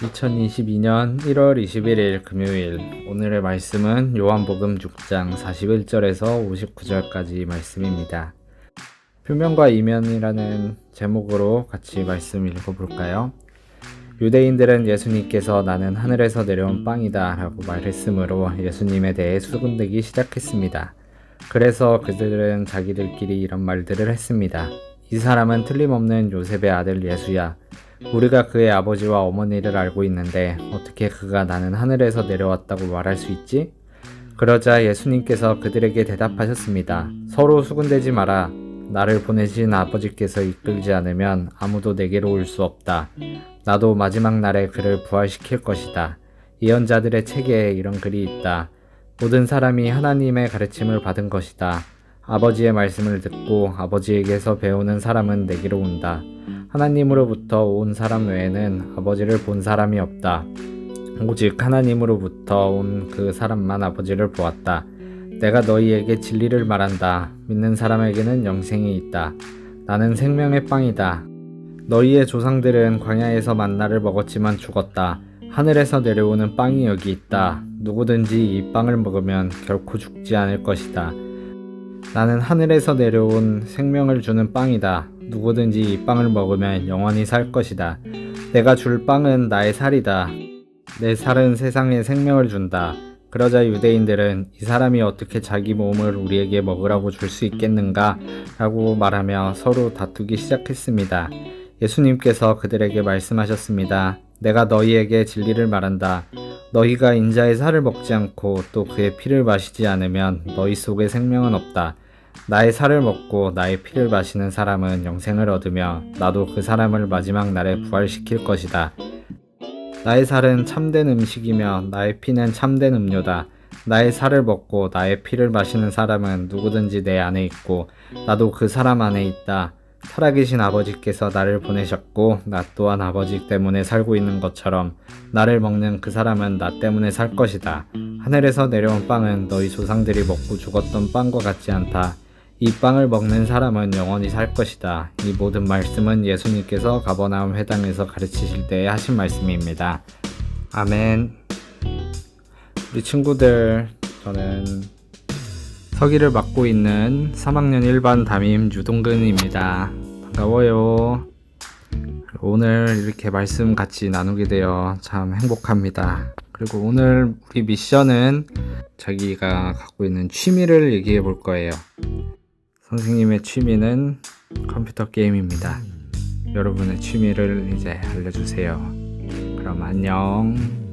2022년 1월 21일 금요일 오늘의 말씀은 요한복음 6장 41절에서 59절까지 말씀입니다. 표면과 이면이라는 제목으로 같이 말씀 읽어볼까요? 유대인들은 예수님께서 나는 하늘에서 내려온 빵이다 라고 말했으므로 예수님에 대해 수군대기 시작했습니다. 그래서 그들은 자기들끼리 이런 말들을 했습니다. 이 사람은 틀림없는 요셉의 아들 예수야. 우리가 그의 아버지와 어머니를 알고 있는데 어떻게 그가 나는 하늘에서 내려왔다고 말할 수 있지? 그러자 예수님께서 그들에게 대답하셨습니다. 서로 수군대지 마라. 나를 보내신 아버지께서 이끌지 않으면 아무도 내게로 올 수 없다. 나도 마지막 날에 그를 부활시킬 것이다. 예언자들의 책에 이런 글이 있다. 모든 사람이 하나님의 가르침을 받은 것이다. 아버지의 말씀을 듣고 아버지에게서 배우는 사람은 내게로 온다. 하나님으로부터 온 사람 외에는 아버지를 본 사람이 없다. 오직 하나님으로부터 온 그 사람만 아버지를 보았다. 내가 너희에게 진리를 말한다. 믿는 사람에게는 영생이 있다. 나는 생명의 빵이다. 너희의 조상들은 광야에서 만나를 먹었지만 죽었다. 하늘에서 내려오는 빵이 여기 있다. 누구든지 이 빵을 먹으면 결코 죽지 않을 것이다. 나는 하늘에서 내려온 생명을 주는 빵이다. 누구든지 이 빵을 먹으면 영원히 살 것이다. 내가 줄 빵은 나의 살이다. 내 살은 세상에 생명을 준다. 그러자 유대인들은 이 사람이 어떻게 자기 몸을 우리에게 먹으라고 줄 수 있겠는가? 라고 말하며 서로 다투기 시작했습니다. 예수님께서 그들에게 말씀하셨습니다. 내가 너희에게 진리를 말한다. 너희가 인자의 살을 먹지 않고 또 그의 피를 마시지 않으면 너희 속에 생명은 없다. 나의 살을 먹고 나의 피를 마시는 사람은 영생을 얻으며 나도 그 사람을 마지막 날에 부활시킬 것이다. 나의 살은 참된 음식이며 나의 피는 참된 음료다. 나의 살을 먹고 나의 피를 마시는 사람은 누구든지 내 안에 있고 나도 그 사람 안에 있다. 살아계신 아버지께서 나를 보내셨고 나 또한 아버지 때문에 살고 있는 것처럼 나를 먹는 그 사람은 나 때문에 살 것이다. 하늘에서 내려온 빵은 너희 조상들이 먹고 죽었던 빵과 같지 않다. 이 빵을 먹는 사람은 영원히 살 것이다. 이 모든 말씀은 예수님께서 가버나움 회당에서 가르치실 때 하신 말씀입니다. 아멘. 우리 친구들, 저는 서기를 맡고 있는 3학년 1반 담임 유동근입니다. 반가워요. 오늘 이렇게 말씀 같이 나누게 되어 참 행복합니다. 그리고 오늘 우리 미션은 자기가 갖고 있는 취미를 얘기해 볼 거예요. 선생님의 취미는 컴퓨터 게임입니다. 여러분의 취미를 이제 알려주세요. 그럼 안녕.